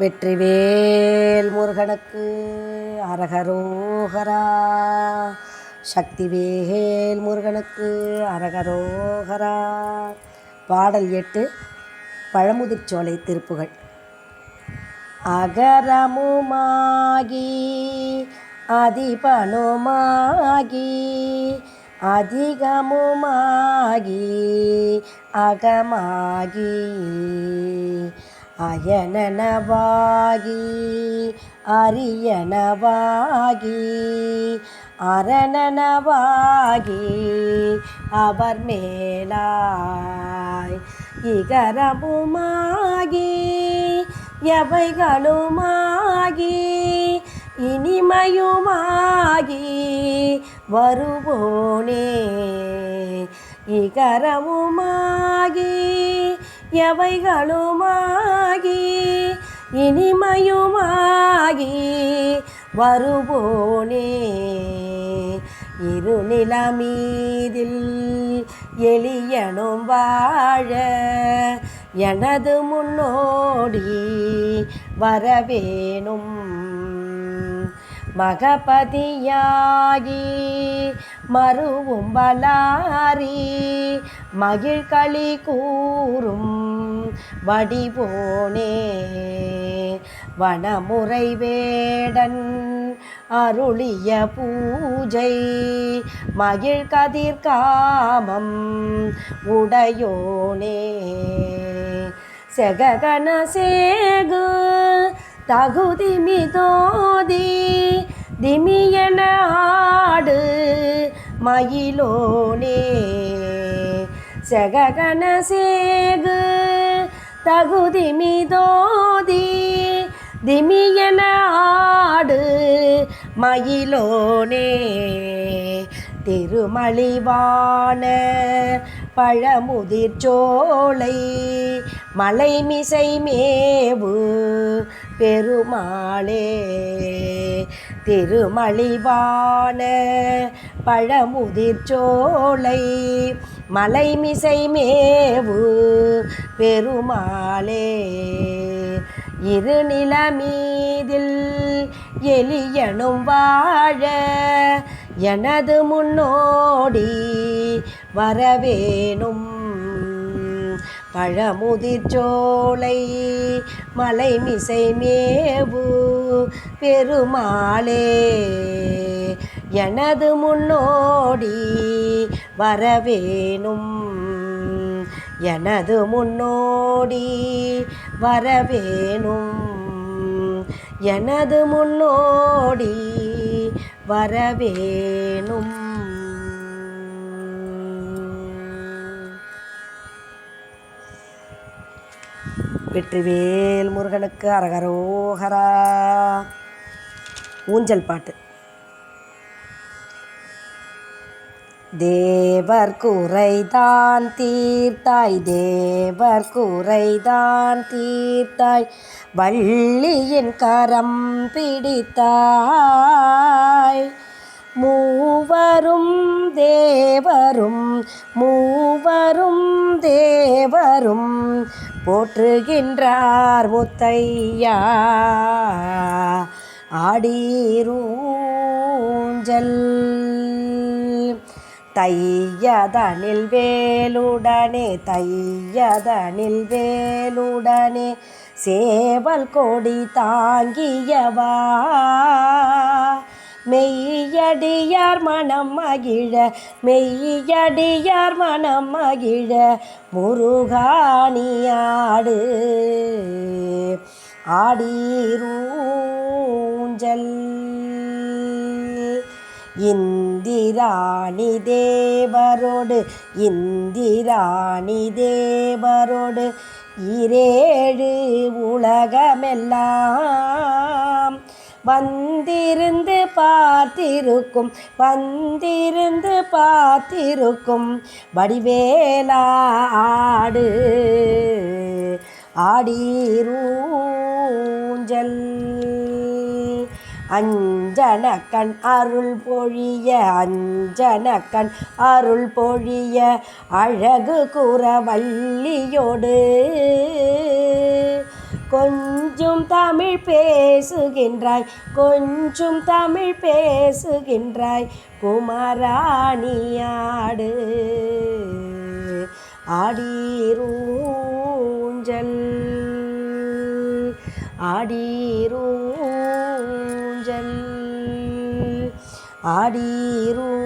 வெற்றிவேல் முருகனுக்கு அரகரோகரா. சக்திவேல் முருகனுக்கு அரகரோகரா. பாடல் எட்டு பழமுதிர்ச்சோலை திருப்புகள். அகரமுமாகி அதிபனுமாகி அதிகமுமாகி அகமாகி. அயனனவாகி அரியனவாகி அரணனவாகி அவர் மேலாய் இகரமுமாகி எவைகளுமாகி இனிமயுமாகி வருவோனே. இகரமுமாகி எவைகளுமாகி? இனிமையுமாகி வருவோனே. இருநில மீதில் எளியனும் வாழ எனது முன்னோடி வரவேணும். மகபதியாகி மறுவும் பலாரி மகிழ்களி கூறும் வடிபோனே வனமுறை வேடன் அருளிய பூஜை மகிழ் கதிர்காமம் உடையோனே. செககன சேகு தகுதி மிதோதி திமியன ஆடு மயிலோனே. செககன சேகு தகுதி மிதோதி திமியன ஆடு மயிலோனே. திருமலிவான பழமுதிர் சோலை மலைமிசை மேவு பெருமாளே. திருமலிவான பழமுதிர்ச்சோலை மலைமிசை மேவு பெருமாளே. இருநிலமீதில் எலியனும் வாழ எனது முன்னோடி வரவேணும். பழமுதிர்ச்சோலை மலைமிசை மேவு பெருமாளே எனது முன்னோடி வரவேணும். எனது முன்னோடி வரவேணும். எனது முன்னோடி வரவேணும். வெற்றிவேல் முருகனுக்கு அரகரோகரா. ஊஞ்சல் பாட்டு. தேவர் குறைதான் தீர்த்தாய் தேவர் குறைதான் தீர்த்தாய் வள்ளியின் கரம் பிடித்தாய். மூவரும் தேவரும் மூவரும் தேவரும் போற்றுகின்றார் முத்தையா. ஆடீரூஞ்சல் தையதனில் வேலுடனே தையதனில் வேலுடனே சேவல் கொடி தாங்கியவா. மெய்யடியார் மனம் மகிழ மெய்யடியார் மனம் மகிழ முருகானியாடு ஆடீரூஞ்சல். இந்திராணி தேவரோடு இந்திராணி தேவரோடு இரேழு உலகமெல்லாம் வந்திருந்து பார்த்திருக்கும் வந்திருந்து பார்த்திருக்கும் வடிவேலா ஆடு. ஆடீரூஞ்சல். அஞ்சனக்கண் அருள் பொழிய அஞ்சனக்கண் அருள் பொழிய அழகு கூற வள்ளியோடு. கொஞ்சம் தமிழ் பேசுகின்றாய் கொஞ்சம் தமிழ் பேசுகின்றாய் குமாராணியாடு. ஆடீரூஞ்சல் ஆடீரூஞ்சல் ஆடீரூ